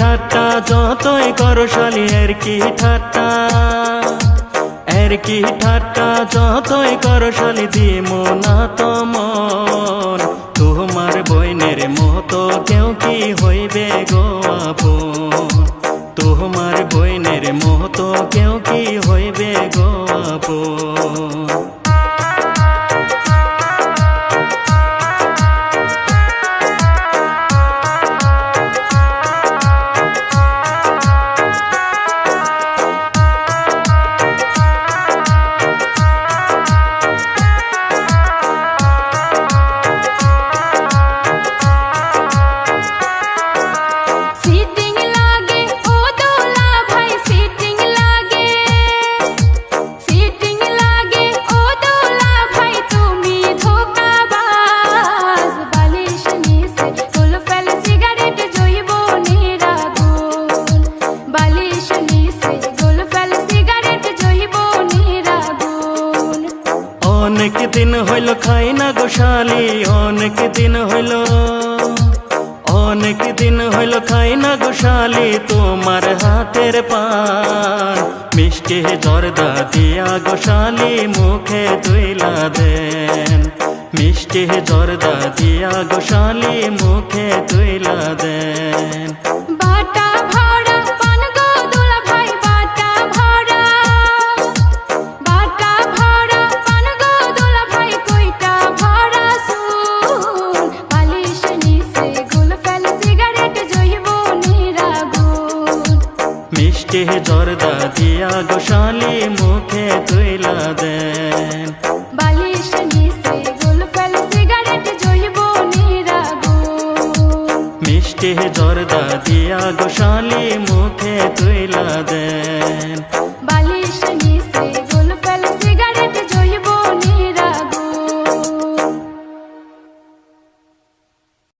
ঠাট্টা, যতই করো শালি, এর কি ঠাট্টা? এর কি ঠাট্টা, যতই করো শালি, দিমো না তমন। তোমার বইনের মতো কেউ কি হইবে গো আপন? তোমার বইনের মতো কেউ কি হইবে গো আপন? দিন হইল খাই না গোশালি অনেক দিন হইল। অনেক দিন হইল খাই না গোশালি তোমার হাতের পান। মিষ্টি জর্দা দিয়া গোশালি মুখে তুইলা দেন। মিষ্টি জর্দা দিয়া গোশালি মুখে তুইলা দেন। কে জর্দা দিয়া গোশালি মুখে তুইলা দেন? বালিশ নিচে গুলফেল সিগারেট জৈব নিরাগো। মিষ্টি জর্দা দিয়া গোশালি মুখে তুইলা দেন।